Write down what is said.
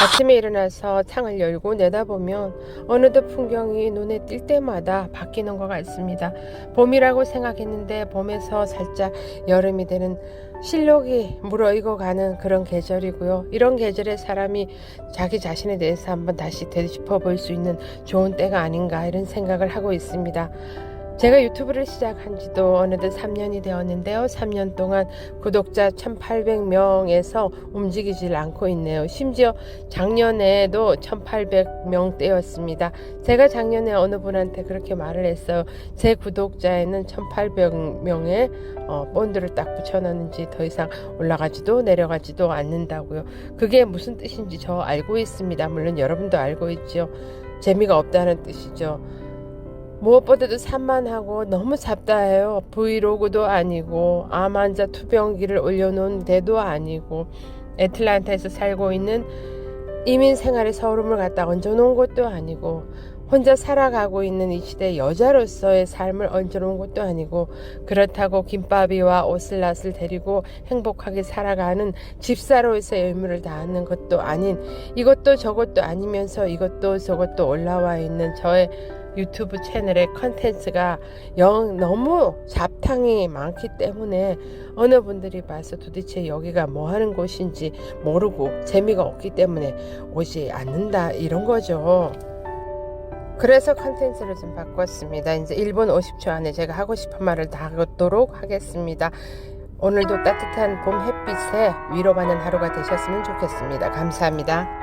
아침에 일어나서 창을 열고 내다보면 어느덧 풍경이 눈에 띌 때마다 바뀌는 것 같습니다. 봄이라고 생각했는데 봄에서 살짝 여름이 되는 실록이 물어이고 가는 그런 계절이고요. 이런 계절에 사람이 자기 자신에 대해서 한번 다시 되짚어 볼 수 있는 좋은 때가 아닌가 이런 생각을 하고 있습니다. 제가 유튜브를 시작한 지도 어느덧 3년이 되었는데요. 3년 동안 구독자 1800명에서 움직이질 않고 있네요. 심지어 작년에도 1800명대였습니다. 제가 작년에 어느 분한테 그렇게 말을 했어요. 제 구독자에는 1800명의 어, 본드를 딱 붙여놨는지 더 이상 올라가지도 내려가지도 않는다고요. 그게 무슨 뜻인지 저 알고 있습니다. 물론 여러분도 알고 있죠. 재미가 없다는 뜻이죠. 무엇보다도 산만하고 너무 잡다해요. 브이로그도 아니고 암 환자 투병기를 올려놓은 데도 아니고 애틀란타에서 살고 있는 이민 생활의 서름을 갖다 얹어놓은 것도 아니고 혼자 살아가고 있는 이 시대 여자로서의 삶을 얹어놓은 것도 아니고 그렇다고 김밥이와 오슬랏을 데리고 행복하게 살아가는 집사로서의 의무를 다하는 것도 아닌 이것도 저것도 아니면서 이것도 저것도 올라와 있는 저의 유튜브 채널의 컨텐츠가 영 너무 잡탕이 많기 때문에 어느 분들이 봐서 도대체 여기가 뭐 하는 곳인지 모르고 재미가 없기 때문에 오지 않는다 이런 거죠. 그래서 컨텐츠를 좀 바꿨습니다. 이제 1분 50초 안에 제가 하고 싶은 말을 다 하도록 하겠습니다. 오늘도 따뜻한 봄 햇빛에 위로받는 하루가 되셨으면 좋겠습니다. 감사합니다.